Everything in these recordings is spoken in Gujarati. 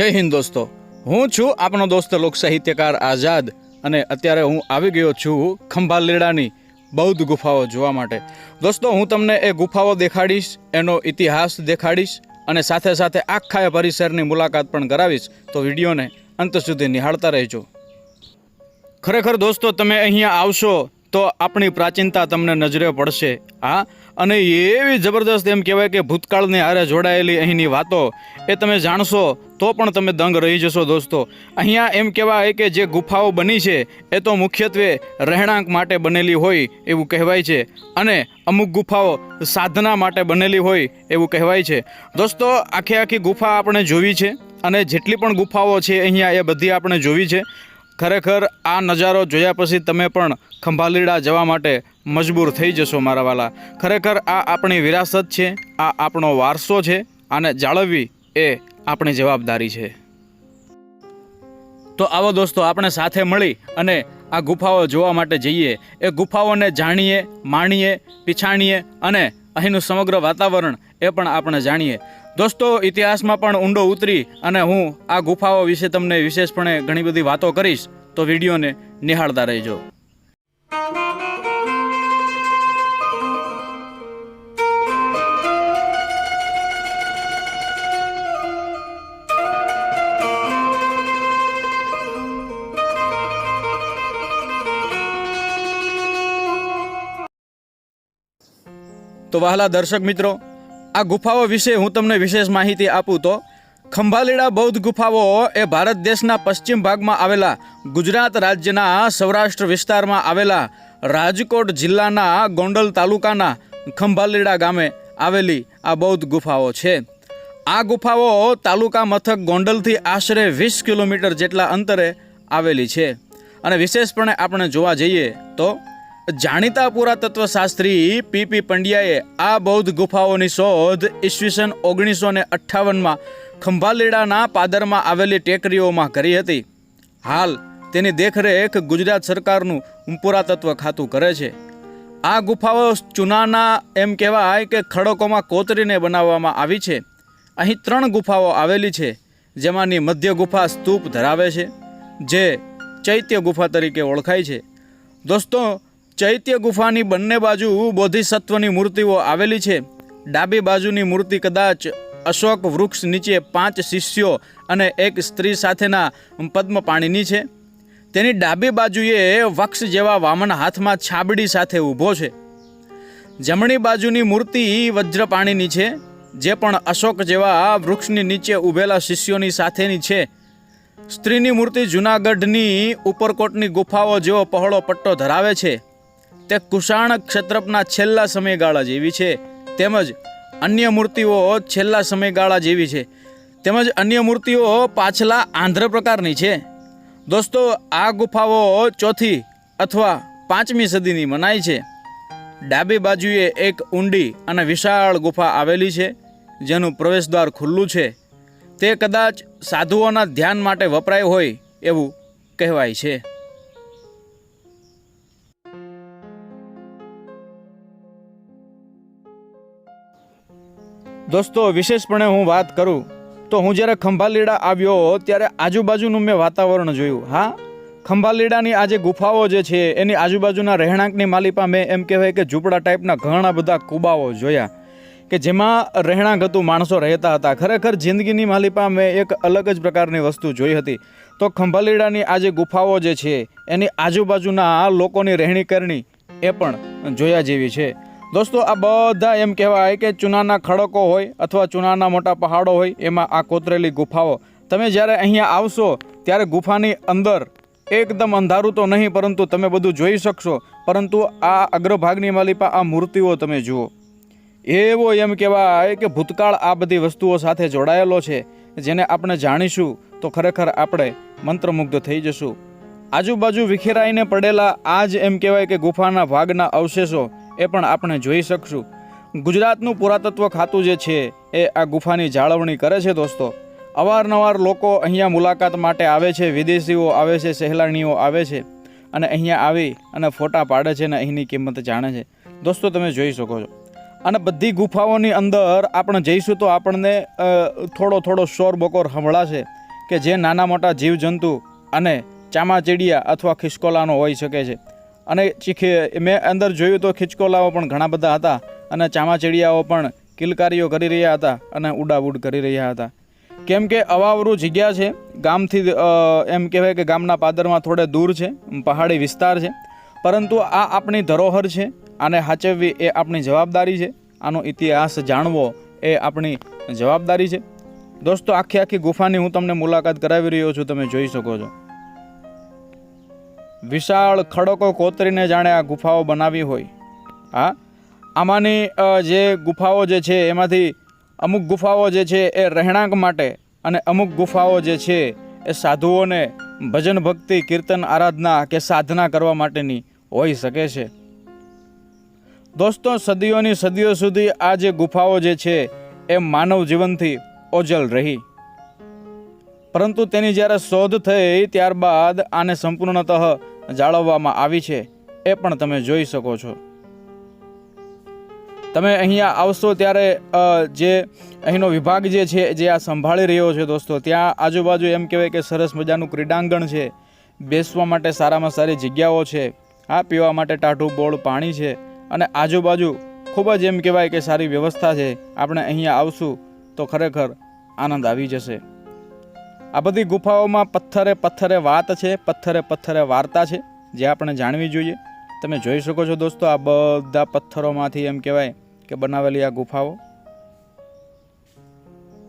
જય હિન્દ દોસ્તો. હું છું આપણો દોસ્ત લોક સાહિત્યકાર આઝાદ અને અત્યારે હું આવી ગયો છું ખંભાલીડાની બૌદ્ધ ગુફાઓ જોવા માટે. દોસ્તો, હું તમને એ ગુફાઓ દેખાડીશ, એનો ઇતિહાસ દેખાડીશ અને સાથે સાથે આખા એ પરિસરની મુલાકાત પણ કરાવીશ. તો વિડીયોને અંત સુધી નિહાળતા રહેજો. ખરેખર દોસ્તો, તમે અહીંયા આવશો તો આપણી પ્રાચીનતા તમને નજરે પડશે. હા અને એવી જબરદસ્ત એમ કહેવાય કે ભૂતકાળની હારે જોડાયેલી અહીંની વાતો એ તમે જાણશો તો પણ તમે દંગ રહી જશો દોસ્તો. અહીંયા એમ કહેવાય કે જે ગુફાઓ બની છે એ તો મુખ્યત્વે રહેણાંક માટે બનેલી હોય એવું કહેવાય છે અને અમુક ગુફાઓ સાધના માટે બનેલી હોય એવું કહેવાય છે. દોસ્તો, આખી આખી ગુફા આપણે જોવી છે અને જેટલી પણ ગુફાઓ છે અહીંયા એ બધી આપણે જોવી છે. ખરેખર આ નજારો જોયા પછી તમે પણ ખંભાલીડા જવા માટે મજબૂર થઈ જશો, મારા વાલા. ખરેખર આ આપણી વિરાસત છે, આ આપણો વારસો છે, આને જાળવવી એ આપણી જવાબદારી છે. તો આવો દોસ્તો, આપણે સાથે મળી અને આ ગુફાઓ જોવા માટે જઈએ. એ ગુફાઓને જાણીએ, માણીએ, પીછાણીએ અને અહીંનું સમગ્ર વાતાવરણ એ પણ આપણે જાણીએ. દોસ્તો, ઇતિહાસમાં પણ ઊંડો ઉતરી અને હું આ ગુફાઓ વિશે તમને વિશેષપણે ઘણી બધી વાતો કરીશ, તો વિડીયોને નિહાળતા રહેજો. તો વહાલા દર્શક મિત્રો આ ગુફાઓ વિશે હું તમને વિશેષ માહિતી આપું તો, ખંભાલીડા બૌદ્ધ ગુફાઓ એ ભારત દેશના પશ્ચિમ ભાગમાં આવેલા ગુજરાત રાજ્યના સૌરાષ્ટ્ર વિસ્તારમાં આવેલા રાજકોટ જિલ્લાના ગોંડલ તાલુકાના ખંભાલીડા ગામે આવેલી આ બૌદ્ધ ગુફાઓ છે. આ ગુફાઓ તાલુકા મથક ગોંડલથી આશરે વીસ કિલોમીટર જેટલા અંતરે આવેલી છે. અને વિશેષપણે આપણે જોવા જઈએ તો જાણીતા પુરાતત્વ શાસ્ત્રી પીપી પંડ્યાએ આ બૌદ્ધ ગુફાઓની શોધ ઈસવીસન ઓગણીસો ને અઠ્ઠાવનમાં ખંભાલીડાના પાદરમાં આવેલી ટેકરીઓમાં કરી હતી. હાલ, તેની દેખરેખ ગુજરાત સરકારનું પુરાતત્વ ખાતું કરે છે. આ ગુફાઓ ચૂનાના એમ કહેવાય કે ખડકોમાં કોતરીને બનાવવામાં આવી છે. અહીં ત્રણ ગુફાઓ આવેલી છે, જેમાંની મધ્ય ગુફા સ્તૂપ ધરાવે છે, જે ચૈત્ય ગુફા તરીકે ઓળખાય છે. દોસ્તો ચૈત્ય ગુફાની બંને બાજુ બોધિસત્વની મૂર્તિઓ આવેલી છે. ડાબી બાજુની મૂર્તિ કદાચ અશોક વૃક્ષ નીચે પાંચ શિષ્યો અને એક સ્ત્રી સાથેના પદ્મપાણીની છે. તેની ડાબી બાજુએ વક્ષ જેવા વામન હાથમાં છાબડી સાથે ઊભો છે. જમણી બાજુની મૂર્તિ વજ્રપાણીની છે, જે પણ અશોક જેવા વૃક્ષની નીચે ઊભેલા શિષ્યોની સાથેની છે. સ્ત્રીની મૂર્તિ જૂનાગઢની ઉપરકોટની ગુફાઓ જેવો પહોળો પટ્ટો ધરાવે છે. તે કુષાણ ક્ષત્રપના છેલ્લા સમયગાળા જેવી છે. તેમજ અન્ય મૂર્તિઓ છેલ્લા સમયગાળા જેવી છે. તેમજ અન્ય મૂર્તિઓ પાછલા આંધ્ર પ્રકારની છે. દોસ્તો, આ ગુફાઓ ચોથી અથવા પાંચમી સદીની મનાય છે. ડાબી બાજુએ એક ઊંડી અને વિશાળ ગુફા આવેલી છે, જેનું પ્રવેશદ્વાર ખુલ્લું છે. તે કદાચ સાધુઓના ધ્યાન માટે વપરાય હોય એવું કહેવાય છે. દોસ્તો, વિશેષપણે હું વાત કરું, તો હું જ્યારે ખંભાલીડા આવ્યો ત્યારે આજુબાજુનું મેં વાતાવરણ જોયું. હા, ખંભાલીડાની આ જે ગુફાઓ જે છે, એની આજુબાજુના રહેણાંકની માલિપા મેં એમ કહેવાય કે ઝૂંપડા ટાઈપના ઘણા બધા કુબાઓ જોયા કે જેમાં રહેણાંક હતું, માણસો રહેતા હતા. ખરેખર જિંદગીની માલિપા મેં એક અલગ જ પ્રકારની વસ્તુ જોઈ હતી. તો ખંભાલીડાની આ જે ગુફાઓ જે છે, એની આજુબાજુના લોકોની રહેણી કરણી એ પણ જોયા જેવી છે. દોસ્તો, આ બધા એમ કહેવાય કે ચૂનાના ખડકો હોય અથવા ચૂનાના મોટા પહાડો હોય, એમાં આ કોતરેલી ગુફાઓ. તમે જ્યારે અહીંયા આવશો, ત્યારે ગુફાની અંદર એકદમ અંધારું તો નહીં, પરંતુ તમે બધું જોઈ શકશો. પરંતુ આ અગ્રભાગની માલિપા, આ મૂર્તિઓ તમે જુઓ. એવો એમ કહેવાય કે ભૂતકાળ આ બધી વસ્તુઓ સાથે જોડાયેલો છે. જેને આપણે જાણીશું, તો ખરેખર આપણે મંત્રમુગ્ધ થઈ જશું. આજુબાજુ વિખેરાઈને પડેલા આ જ એમ કહેવાય કે ગુફાના ભાગના અવશેષો એ પણ આપણે જોઈ શકશું. ગુજરાતનું પુરાતત્વ ખાતું જે છે, એ આ ગુફાની જાળવણી કરે છે દોસ્તો. અવારનવાર લોકો અહીંયા મુલાકાત માટે આવે છે, વિદેશીઓ આવે છે, સહેલાણીઓ આવે છે અને અહીંયા આવી અને ફોટા પાડે છે અને અહીંની કિંમત જાણે છે. દોસ્તો, તમે જોઈ શકો છો. અને બધી ગુફાઓની અંદર આપણે જઈશું તો આપણને થોડો થોડો શોર બકોર સંભળાશે કે જે નાના મોટા જીવજંતુ અને ચામાચીડિયા અથવા ખિસકોલાનો હોઈ શકે છે. અને ચીખે, મેં અંદર જોયું તો ખિચકોલાઓ પણ ઘણા બધા હતા અને ચામાચીડિયાઓ પણ કિલકારીઓ કરી રહ્યા હતા અને ઉડાઉડ કરી રહ્યા હતા. કેમ કે અવાવરું જગ્યા છે, ગામથી એમ કહેવાય કે ગામના પાદરમાં થોડે દૂર છે, પહાડી વિસ્તાર છે. પરંતુ આ આપણી ધરોહર છે, આને સાચવવી એ આપણી જવાબદારી છે, આનો ઇતિહાસ જાણવો એ આપણી જવાબદારી છે. દોસ્તો, આખી આખી ગુફાની હું તમને મુલાકાત કરાવી રહ્યો છું, તમે જોઈ શકો છો. વિશાળ ખડકો કોતરીને જાણે આ ગુફાઓ બનાવી હોય. હા, આમાંની જે ગુફાઓ જે છે, એમાંથી અમુક ગુફાઓ જે છે એ રહેણાંક માટે અને અમુક ગુફાઓ જે છે એ સાધુઓને ભજન ભક્તિ, કીર્તન, આરાધના કે સાધના કરવા માટેની હોઈ શકે છે. દોસ્તો, સદીઓની સદીઓ સુધી આ જે ગુફાઓ જે છે એ માનવ જીવનથી ઓજલ રહી. પરંતુ તેની જ્યારે શોધ થઈ, ત્યારબાદ આને સંપૂર્ણતઃ જાળવવામાં આવી છે એ પણ તમે જોઈ શકો છો. તમે અહીંયા આવશો ત્યારે જે અહીંનો વિભાગ જે છે, જે આ સંભાળી રહ્યો છે દોસ્તો, ત્યાં આજુબાજુ એમ કહેવાય કે સરસ મજાનું ક્રીડાંગણ છે. બેસવા માટે સારામાં સારી જગ્યાઓ છે. આ પીવા માટે ટાઢું બોળ પાણી છે અને આજુબાજુ ખૂબ જ એમ કહેવાય કે સારી વ્યવસ્થા છે. આપણે અહીંયા આવશું તો ખરેખર આનંદ આવી જશે. આ બધી ગુફાઓમાં પથ્થરે પથ્થરે વાત છે, પથ્થરે પથ્થરે વાર્તા છે, જે આપણે જાણવી જોઈએ. તમે જોઈ શકો છો દોસ્તો, આ બધા પથ્થરોમાંથી એમ કહેવાય કે બનાવેલી આ ગુફાઓ.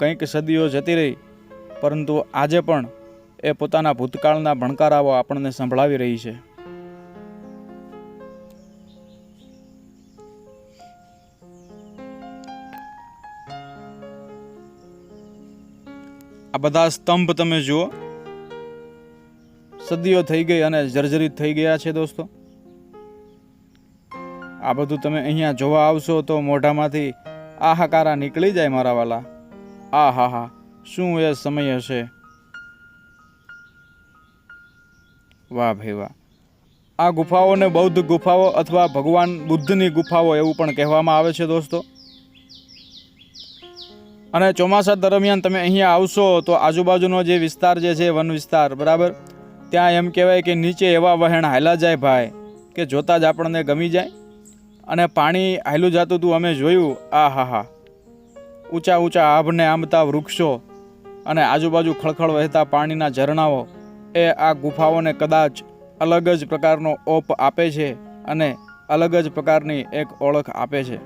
કંઈક સદીઓ જતી રહી, પરંતુ આજે પણ એ પોતાના ભૂતકાળના ભણકારાઓ આપણને સંભળાવી રહી છે. આ બધા સ્તંભ તમે જુઓ. સદીઓ થઈ ગઈ અને જર્જરિત થઈ ગયા છે દોસ્તો. આ બધું તમે અહીંયા જોવા આવશો તો મોઢામાંથી આહાકારા નીકળી જાય મારા વાલા. આ હા હા, શું એ સમય હશે? વાહ ભાઈ વાહ. આ ગુફાઓને બૌદ્ધ ગુફાઓ અથવા ભગવાન બુદ્ધની ગુફાઓ એવું પણ કહેવામાં આવે છે દોસ્તો. અને ચોમાસા દરમિયાન તમે અહીંયા આવશો તો આજુબાજુનો જે વિસ્તાર જે છે, વન વિસ્તાર, બરાબર? ત્યાં એમ કહેવાય કે નીચે એવા વહેણ હાલા જાય ભાઈ, કે જોતાં જ આપણને ગમી જાય. અને પાણી હાલું જતું હતું અમે જોયું આ હા હા ઊંચા ઊંચા આભને આંબતા વૃક્ષો અને આજુબાજુ ખળખળ વહેતા પાણીના ઝરણાઓ, એ આ ગુફાઓને કદાચ અલગ જ પ્રકારનો ઓપ આપે છે અને અલગ જ પ્રકારની એક ઓળખ આપે છે.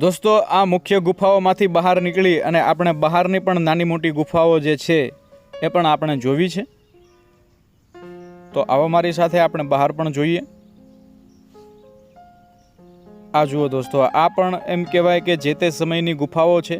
દોસ્તો, આ મુખ્ય ગુફાઓમાંથી બહાર નીકળી અને આપણે બહારની પણ નાની મોટી ગુફાઓ જે છે, એ પણ આપણે જોવી છે. તો આવો મારી સાથે આપણે બહાર પણ જોઈએ. આ જુઓ દોસ્તો, આ પણ એમ કહેવાય કે જે તે સમયની ગુફાઓ છે,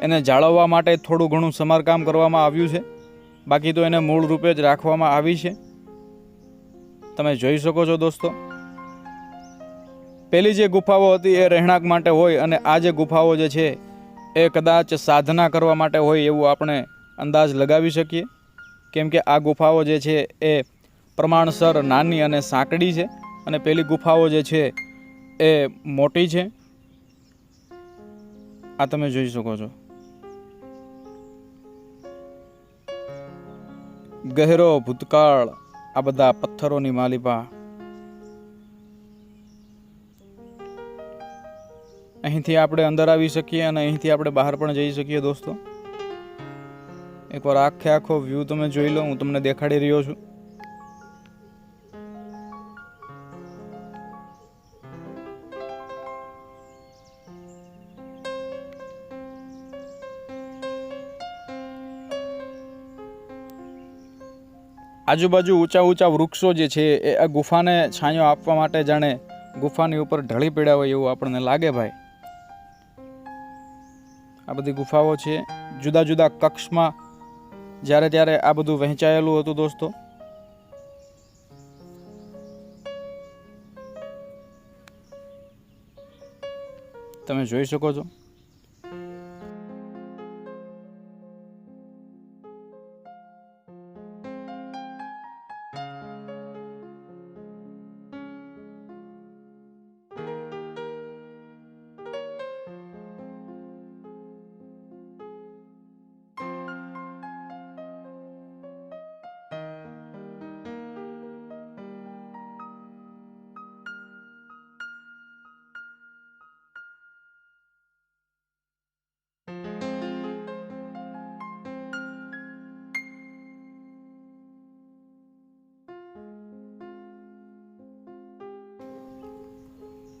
એને જાળવવા માટે થોડું ઘણું સમારકામ કરવામાં આવ્યું છે. બાકી તો એને મૂળ રૂપે જ રાખવામાં આવી છે. તમે જોઈ શકો છો દોસ્તો. પેલી જે ગુફાઓ હતી એ રહેણાંક માટે હોય અને આ જે ગુફાઓ જે છે, એ કદાચ સાધના કરવા માટે હોય એવું આપણે અંદાજ લગાવી શકીએ. કેમ કે આ ગુફાઓ જે છે, એ પ્રમાણસર નાની અને સાંકડી છે અને પેલી ગુફાઓ જે છે, એ મોટી છે. આ તમે જોઈ શકો છો. ગહેરો, ભૂતકાળ, આ બધા પથ્થરોની માલિપા અહીંથી આપણે અંદર આવી શકીએ અને અહીંથી આપણે બહાર પણ જઈ શકીએ દોસ્તો. એકવાર આખે આખો વ્યૂ તમે જોઈ લો, હું તમને દેખાડી રહ્યો છું. આજુબાજુ ઊંચા ઊંચા વૃક્ષો જે છે, એ આ ગુફાને છાંયો આપવા માટે જાણે ગુફાની ઉપર ઢળી પડ્યા હોય એવું આપણને લાગે ભાઈ. આ બધી ગુફાઓ છે. જુદા જુદા કક્ષમાં જ્યારે ત્યારે આ બધું વહેંચાયેલું હતું દોસ્તો. તમે જોઈ શકો છો.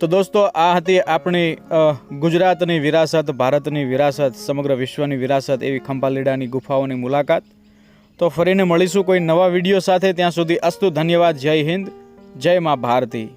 તો દોસ્તો, આ હતી આપણી ગુજરાતની વિરાસત, ભારતની વિરાસત, સમગ્ર વિશ્વની વિરાસત એવી ખંભાલીડાની ગુફાઓની મુલાકાત. તો ફરીને મળીશું કોઈ નવા વીડિયો સાથે. ત્યાં સુધી અસ્તુ ધન્યવાદ. જય હિન્દ. જય મા ભારતી.